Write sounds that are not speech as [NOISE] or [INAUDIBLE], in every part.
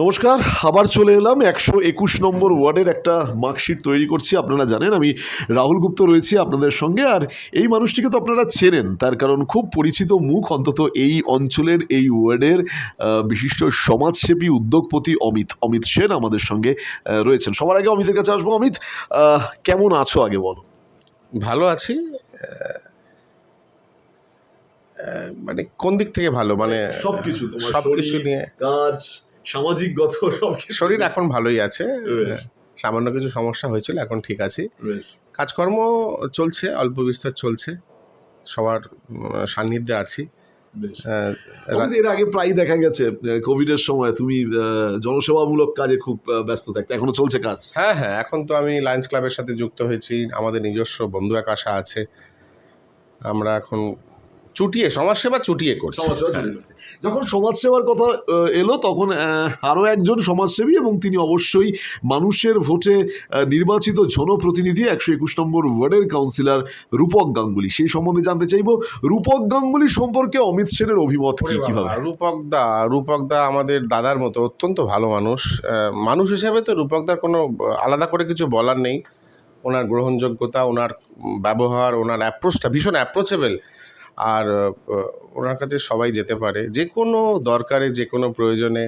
নমস্কার আবার চলে এলাম একশো একুশ নম্বর ওয়ার্ডের একটা মার্কশিট তৈরি করছি আপনারা জানেন আমি রাহুল গুপ্ত রয়েছি আপনাদের সঙ্গে আর এই মানুষটিকে তো আপনারা চেনেন তার কারণ খুব পরিচিত মুখ অন্তত এই অঞ্চলের এই ওয়ার্ডের বিশিষ্ট সমাজসেবী উদ্যোগপতি অমিত অমিত সেন আমাদের সঙ্গে রয়েছেন। সবার আগে অমিতের কাছে আসব। অমিত কেমন আছো আগে বলো? ভালো আছি। মানে কোন দিক থেকে ভালো? মানে সবকিছু তোমার সব কিছু নিয়ে কাজ সামাজিক গত সব শরীর এখন ভালোই আছে। সামান্য কিছু সমস্যা হয়েছিল এখন ঠিক আছে। কাজকর্ম চলছে অল্প বিস্তার চলছে সবার সান্নিধ্যে আছি। এর আগে প্রায় দেখা গেছে কোভিড এর সময় তুমি জনসেবামূলক কাজে খুব ব্যস্ত থাকতে এখনও চলছে কাজ? হ্যাঁ হ্যাঁ এখন তো আমি লায়ন্স ক্লাবের সাথে যুক্ত হয়েছি আমাদের নিজস্ব বন্ধু এক আশা আছে। আমরা এখন চুটিয়ে সমাজসেবা চুটিয়ে করছে। হ্যাঁ। যখন সমাজসেবার কথা এলো তখন আরও একজন সমাজসেবী এবং তিনি অবশ্যই মানুষের ভোটে নির্বাচিত জনপ্রতিনিধি একশো একুশ নম্বর ওয়ার্ডের কাউন্সিলর রূপক গাঙ্গুলি। সেই সম্বন্ধে জানতে চাইব রূপক গাঙ্গুলি সম্পর্কে অমিত সেনের অভিমত কি কীভাবে? বাবা, রূপকদা রূপকদা আমাদের দাদার মতো অত্যন্ত ভালো মানুষ। মানুষ হিসেবে তো রূপক রূপকদার কোনো আলাদা করে কিছু বলার নেই। ওনার গ্রহণযোগ্যতা ওনার ব্যবহার ওনার অ্যাপ্রোচটা ভীষণ অ্যাপ্রোচেবল আর ওনার কাছে সবাই যেতে পারে। যে কোনো দরকারে যে কোনো প্রয়োজনে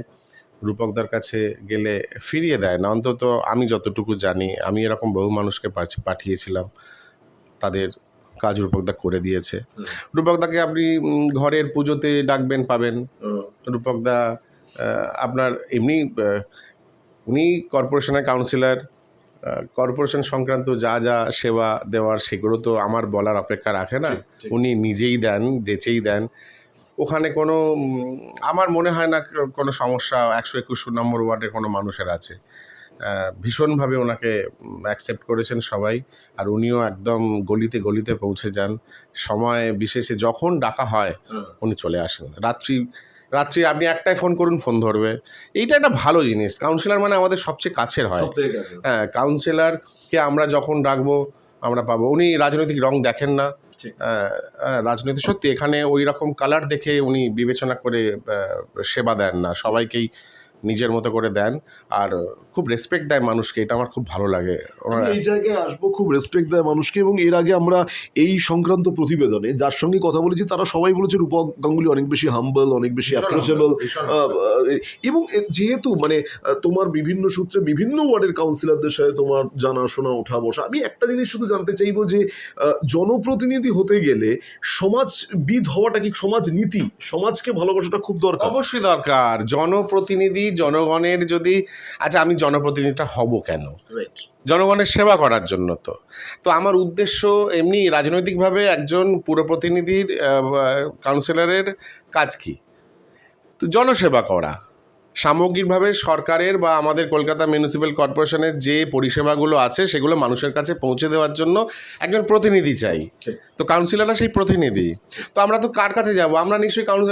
রূপকদার কাছে গেলে ফিরিয়ে দেয় না। অন্তত আমি যতটুকু জানি আমি এরকম বহু মানুষকে পাঠিয়েছিলাম। তাদের কাজ রূপকদা করে দিয়েছে। রূপকদাকে আপনি ঘরের পুজোতে ডাকবেন পাবেন। রূপকদা আপনার এমনি উনি কর্পোরেশনের কাউন্সিলর কর্পোরেশন সংক্রান্ত যা যা সেবা দেওয়ার সেগুলো তো আমার বলার অপেক্ষা রাখে না। উনি নিজেই দেন যেচেই দেন। ওখানে কোনো আমার মনে হয় না কোনো সমস্যা একশো একুশ নম্বর ওয়ার্ডের কোনো মানুষের আছে। ভীষণভাবে ওনাকে অ্যাকসেপ্ট করেছেন সবাই আর উনিও একদম গলিতে গলিতে পৌঁছে যান। সময় বিশেষে যখন ডাকা হয় উনি চলে আসেন। রাত্রি রাত্রি আপনি একটাই ফোন করুন ফোন ধরবে। এইটা একটা ভালো জিনিস। কাউন্সিলার মানে আমাদের সবচেয়ে কাছের হয়। হ্যাঁ কাউন্সিলারকে আমরা যখন ডাকবো আমরা পাবো। উনি রাজনৈতিক রং দেখেন না। রাজনীতি সত্যি এখানে ওই রকম কালার দেখে উনি বিবেচনা করে সেবা দেন না। সবাইকেই নিজের মতো করে দেন। আর খুব রেসপেক্ট দেয় মানুষকে এটা আমার খুব ভালো লাগে। এই জায়গায় আসব খুব রেসপেক্ট দেয় মানুষকে এবং এর আগে আমরা এই সংক্রান্ত প্রতিবেদনে যার সঙ্গে কথা বলেছি তারা সবাই বলেছে রূপক গাঙ্গুলি অনেক বেশি হাম্বল অনেক বেশি অ্যাপ্রোচেবল এবং যেহেতু মানে তোমার বিভিন্ন সূত্রে বিভিন্ন ওয়ার্ডের কাউন্সিলরদের সাথে তোমার জানাশোনা ওঠা বসা আমি একটা জিনিস শুধু জানতে চাইব যে জনপ্রতিনিধি হতে গেলে সমাজবিদ হওয়াটা কি সমাজ নীতি? সমাজকে ভালোবাসাটা খুব দরকার। অবশ্যই দরকার। জনপ্রতিনিধি জনগণের যদি আচ্ছা আমি জনপ্রতিনিধিটা হব কেন? জনগণের সেবা করার জন্য তো। তো আমার উদ্দেশ্য এমনি রাজনৈতিকভাবে একজন পুরপ্রতিনিধির কাউন্সিলরের কাজ কী? তো জনসেবা করা। সামগ্রিকভাবে সরকারের বা আমাদের কলকাতা মিউনিসিপ্যাল কর্পোরেশনের যে পরিষেবাগুলো আছে সেগুলো মানুষের কাছে পৌঁছে দেওয়ার জন্য একজন প্রতিনিধি চাই। তো কাউন্সিলররা সেই প্রতিনিধি। তো আমরা তো কার কাছে যাব? আমরা নিশ্চয়ই কাউন্স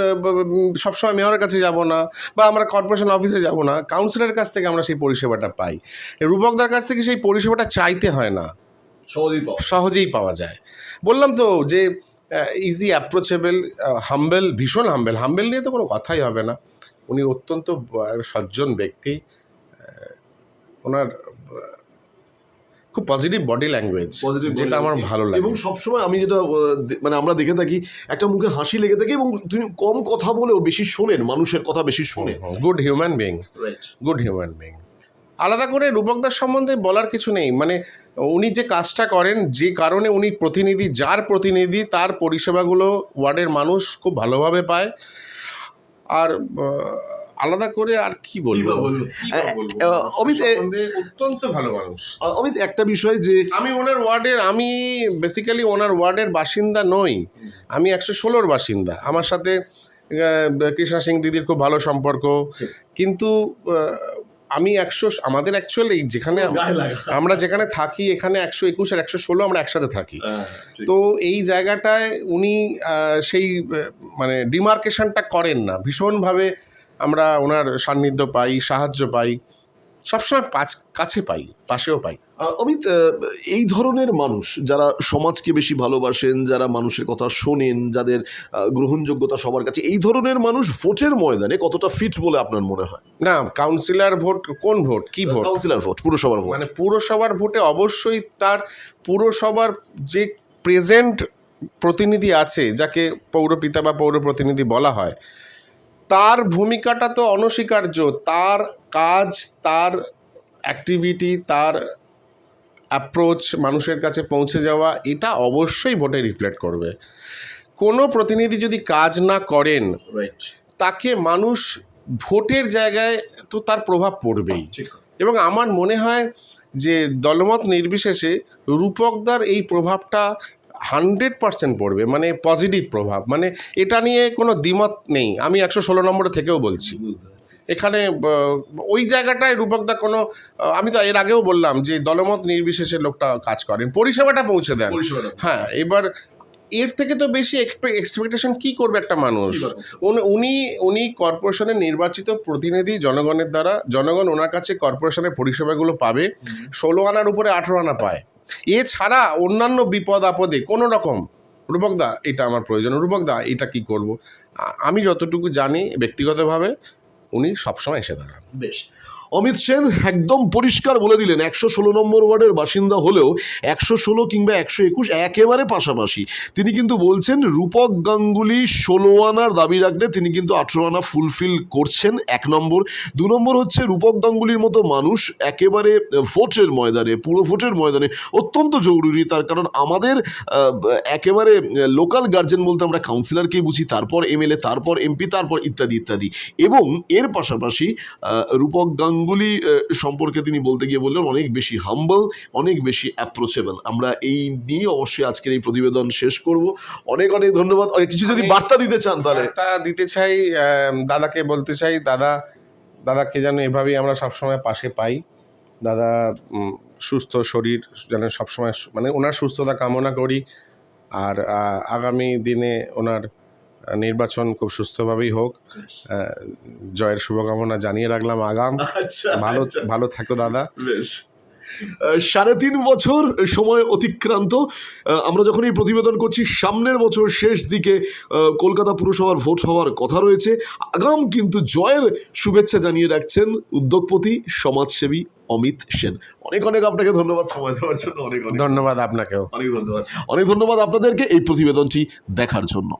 সবসময় মেয়রের কাছে যাব না বা আমরা কর্পোরেশন অফিসে যাব না। কাউন্সিলরের কাছ থেকে আমরা সেই পরিষেবাটা পাই। রূপকদার কাছ থেকে সেই পরিষেবাটা চাইতে হয় না। সহজেই পাওয়া সহজেই পাওয়া যায়। বললাম তো যে ইজি অ্যাপ্রোচেবল হাম্বেল ভীষণ হাম্বেল হাম্বেল নিয়ে তো কোনো কথাই হবে না। উনি অত্যন্ত সজ্জন ব্যক্তি ওনার খুব পজিটিভ বডি ল্যাঙ্গুয়েজ যেটা আমার ভালো লাগে। এবং সবসময় আমি যেটা মানে আমরা দেখে থাকি একটা মুখে হাসি লেগে থাকে এবং তিনি কম কথা বলেও বেশি শোনেন মানুষের কথা বেশি শোনেন। Good human being good human being আলাদা করে রূপকদার সম্বন্ধে বলার কিছু নেই। মানে উনি যে কাজটা করেন যে কারণে উনি প্রতিনিধি যার প্রতিনিধি তার পরিষেবাগুলো ওয়ার্ডের মানুষ খুব ভালোভাবে পায়। আর আলাদা করে আর কি বলব? অমিত, অত্যন্ত ভালো মানুষ। অমিত একটা বিষয় যে আমি ওনার ওয়ার্ডের আমি বেসিক্যালি ওনার ওয়ার্ডের বাসিন্দা নই। আমি একশো ষোলোর বাসিন্দা। আমার সাথে কৃষ্ণা সিং দিদির খুব ভালো সম্পর্ক। কিন্তু আমি একশো আমাদের অ্যাকচুয়ালি যেখানে [LAUGHS] আমরা যেখানে থাকি এখানে একশো একুশ আর একশো ষোলো আমরা একসাথে থাকি। হ্যাঁ, তো এই জায়গাটায় উনি সেই মানে ডিমার্কেশনটা করেন না। ভীষণভাবে আমরা ওনার সান্নিধ্য পাই সাহায্য পাই। সবসময় পাঁচ কাছে পাই পাশেও পাই। অমিত এই ধরনের মানুষ যারা সমাজকে বেশি ভালোবাসেন যারা মানুষের কথা শোনেন যাদের গ্রহণযোগ্যতা সবার কাছে এই ধরনের মানুষ ভোটের ময়দানে কতটা ফিট বলে আপনার মনে হয়? না কাউন্সিলর ভোট কোন ভোট? কি ভোট? কাউন্সিলর ভোট পুরসভার ভোট। মানে পুরসভার ভোটে অবশ্যই তার পুরসভার যে প্রেজেন্ট প্রতিনিধি আছে যাকে পৌরপিতা বা পৌর প্রতিনিধি বলা হয় তার ভূমিকাটা তো অনস্বীকার্য। তার কাজ তার অ্যাক্টিভিটি তার অ্যাপ্রোচ মানুষের কাছে পৌঁছে যাওয়া এটা অবশ্যই ভোটে রিফ্লেক্ট করবে। কোনো প্রতিনিধি যদি কাজ না করেন তাকে মানুষ ভোটের জায়গায় তো তার প্রভাব পড়বেই। এবং আমার মনে হয় যে দলমত নির্বিশেষে রূপকদার এই প্রভাবটা হান্ড্রেড পার্সেন্ট পড়বে মানে পজিটিভ প্রভাব। মানে এটা নিয়ে কোনো দ্বিমত নেই। আমি একশো ষোলো নম্বরে থেকেও বলছি। এখানে ওই জায়গাটায় রূপকদা কোনো আমি তো এর আগেও বললাম যে দলমত নির্বিশেষে লোকটা কাজ করেন। পরিষেবাটা পৌঁছে দেন। হ্যাঁ এবার এর থেকে তো বেশি এক্সপেকটেশন কি করবে একটা মানুষ? উনি- উনি উনি কর্পোরেশনের নির্বাচিত প্রতিনিধি জনগণের দ্বারা জনগণ ওনার কাছে কর্পোরেশনের পরিষেবাগুলো পাবে। ষোলো আনার উপরে আঠেরো আনা পায়। এছাড়া অন্যান্য বিপদ আপদে কোনো রকম রূপকদা এটা আমার প্রয়োজন রূপকদা এটা কি করব? আমি যতটুকু জানি ব্যক্তিগতভাবে উনি সবসময় এসে দাঁড়ান। বেশ। অমিত সেন একদম পরিষ্কার বলে দিলেন, একশো ষোলো নম্বর ওয়ার্ডের বাসিন্দা হলেও একশো ষোলো কিংবা একশো একুশ একেবারে পাশাপাশি। তিনি কিন্তু বলছেন, রূপক গাঙ্গুলি ষোলো আনার দাবি রাখলে তিনি কিন্তু আঠেরো আনা ফুলফিল করছেন এক নম্বর। দু নম্বর হচ্ছে, রূপক গাঙ্গুলির মতো মানুষ একেবারে ভোটের ময়দানে, পুরো ভোটের ময়দানে অত্যন্ত জরুরি। তার কারণ আমাদের একেবারে লোকাল গার্জেন বলতে আমরা কাউন্সিলরকেই বুঝি, তারপর এমএলএ, তারপর এমপি, তারপর ইত্যাদি ইত্যাদি। এবং এর পাশাপাশি রূপক গাঙ্গুলি আহ, সম্পর্কে তিনি বলতে গিয়ে বললেন অনেক বেশি হাম্বল অনেক বেশি অ্যাপ্রোচেবল আমরা এই নিয়ে অবশ্যই আজকের এই প্রতিবেদন শেষ করব। অনেক অনেক ধন্যবাদ। কিছু যদি বার্তা দিতে চান তাহলে। তা দিতে চাই দাদাকে বলতে চাই দাদা দাদাকে যেন এভাবেই আমরা সবসময় পাশে পাই। দাদা সুস্থ শরীর যেন সবসময় মানে ওনার সুস্থতা কামনা করি। আর আগামী দিনে ওনার নির্বাচন খুব সুস্থভাবেই হোক। জয়ের শুভকামনা জানিয়ে রাখলাম আগাম। আচ্ছা ভালো ভালো থাকো দাদা। বেশ। সাড়ে তিন বছর সময় অতিক্রান্ত। আমরা যখন এই প্রতিবেদন করছি সামনের বছর শেষ দিকে কলকাতা পুরসভার ভোট হওয়ার কথা রয়েছে। আগাম কিন্তু জয়ের শুভেচ্ছা জানিয়ে রাখছেন উদ্যোগপতি সমাজসেবী অমিত সেন। অনেক অনেক আপনাকে ধন্যবাদ সময় দেওয়ার জন্য। অনেক অনেক ধন্যবাদ আপনাকেও। অনেক ধন্যবাদ। অনেক ধন্যবাদ আপনাদেরকে এই প্রতিবেদনটি দেখার জন্য।